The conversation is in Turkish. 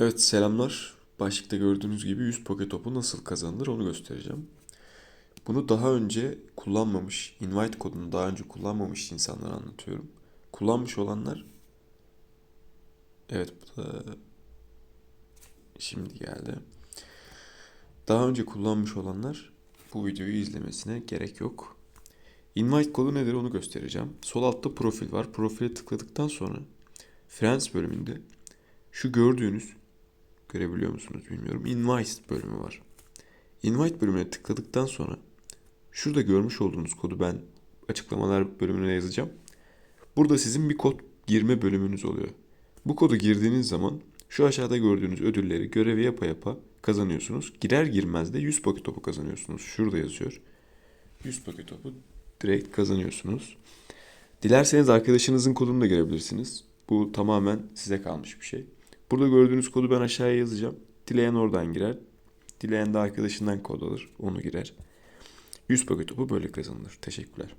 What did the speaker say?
Evet selamlar. Başlıkta gördüğünüz gibi 100 poke topu nasıl kazanılır onu göstereceğim. Bunu daha önce kullanmamış, invite kodunu daha önce kullanmamış insanlara anlatıyorum. Kullanmış olanlar Evet bu da şimdi geldi. Daha önce kullanmış olanlar bu videoyu izlemesine gerek yok. Invite kodu nedir onu göstereceğim. Sol altta profil var. Profile tıkladıktan sonra Friends bölümünde şu gördüğünüz görebiliyor musunuz bilmiyorum. Invite bölümü var. Invite bölümüne tıkladıktan sonra şurada görmüş olduğunuz kodu ben açıklamalar bölümüne yazacağım. Burada sizin bir kod girme bölümünüz oluyor. Bu kodu girdiğiniz zaman şu aşağıda gördüğünüz ödülleri görevi yapa yapa kazanıyorsunuz. Girer girmez de 100 paket topu kazanıyorsunuz. Şurada yazıyor. 100 paket topu direkt kazanıyorsunuz. Dilerseniz arkadaşınızın kodunu da görebilirsiniz. Bu tamamen size kalmış bir şey. Burada gördüğünüz kodu ben aşağıya yazacağım. Dileyen oradan girer. Dileyen de arkadaşından kod alır. Onu girer. 100 paket topu böyle kazanılır. Teşekkürler.